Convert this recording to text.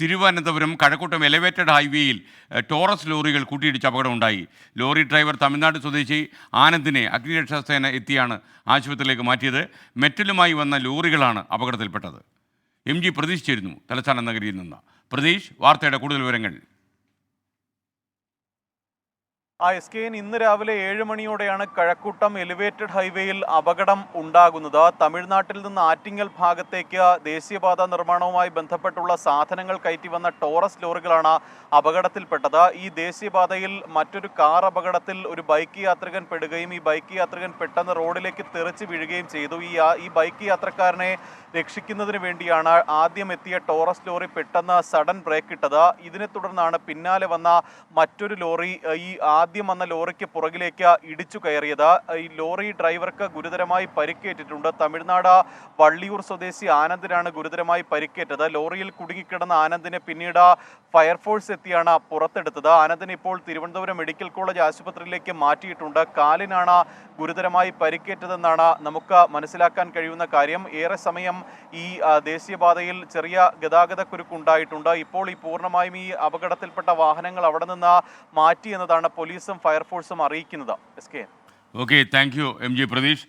Thiruvananthapuram Kazhakkoottam elevated ഹൈവേയിൽ Taurus ലോറികൾ കൂട്ടിയിടിച്ച് അപകടമുണ്ടായി. ലോറി ഡ്രൈവർ തമിഴ്നാട് സ്വദേശി ആനന്ദിനെ അഗ്നിരക്ഷാ സേന എത്തിയാണ് ആശുപത്രിയിലേക്ക് മാറ്റിയത്. മെറ്റലുമായി വന്ന ലോറികളാണ് അപകടത്തിൽപ്പെട്ടത്. എം ജി പ്രതീക്ഷിച്ചിരുന്നു തലസ്ഥാന നഗരിയിൽ നിന്ന്. പ്രതീഷ് വാർത്തയുടെ കൂടുതൽ വിവരങ്ങൾ. ആ എസ് കെ ഇന്ന് രാവിലെ ഏഴ് മണിയോടെയാണ് കഴക്കൂട്ടം എലിവേറ്റഡ് ഹൈവേയിൽ അപകടം ഉണ്ടാകുന്നത്. തമിഴ്നാട്ടിൽ നിന്ന് ആറ്റിങ്ങൽ ഭാഗത്തേക്ക് ദേശീയപാത നിർമ്മാണവുമായി ബന്ധപ്പെട്ടുള്ള സാധനങ്ങൾ കയറ്റി വന്ന ടോറസ് ലോറികളാണ് അപകടത്തിൽപ്പെട്ടത്. ഈ ദേശീയപാതയിൽ മറ്റൊരു കാർ അപകടത്തിൽ ഒരു ബൈക്ക് യാത്രികൻ പെടുകയും ഈ ബൈക്ക് യാത്രികൻ പെട്ടെന്ന് റോഡിലേക്ക് തെറിച്ച് വീഴുകയും ചെയ്തു. ഈ ഈ ബൈക്ക് യാത്രക്കാരനെ രക്ഷിക്കുന്നതിന് വേണ്ടിയാണ് ആദ്യം എത്തിയ ടോറസ് ലോറി പെട്ടെന്ന് സഡൻ ബ്രേക്ക് ഇട്ടത്. ഇതിനെ തുടർന്നാണ് പിന്നാലെ വന്ന മറ്റൊരു ലോറി ഈ ആദ്യം വന്ന ലോറിക്ക് പുറകിലേക്ക് ഇടിച്ചു കയറിയത്. ഈ ലോറി ഡ്രൈവർക്ക് ഗുരുതരമായി പരിക്കേറ്റിട്ടുണ്ട്. തമിഴ്നാട് വള്ളിയൂർ സ്വദേശി ആനന്ദിനാണ് ഗുരുതരമായി പരിക്കേറ്റത്. ലോറിയിൽ കുടുങ്ങിക്കിടന്ന ആനന്ദിനെ പിന്നീട് ഫയർഫോഴ്സ് എത്തിയാണ് പുറത്തെടുത്തത്. ആനന്ദിനെ ഇപ്പോൾ തിരുവനന്തപുരം മെഡിക്കൽ കോളേജ് ആശുപത്രിയിലേക്ക് മാറ്റിയിട്ടുണ്ട്. കാലിനാണ് ഗുരുതരമായി പരിക്കേറ്റതെന്നാണ് നമുക്ക് മനസ്സിലാക്കാൻ കഴിയുന്ന കാര്യം. ഏറെ സമയം ഈ ദേശീയപാതയിൽ ചെറിയ ഗതാഗത കുരുക്കുണ്ടായിട്ടുണ്ട് ഇപ്പോൾ ഈ പൂർണമായും ഈ അപകടത്തിൽപ്പെട്ട വാഹനങ്ങൾ അവിടെ നിന്ന് മാറ്റി എന്നതാണ് പോലീസും ഫയർഫോഴ്സും അറിയിക്കുന്നത്. S K okay thank you M G Pratheesh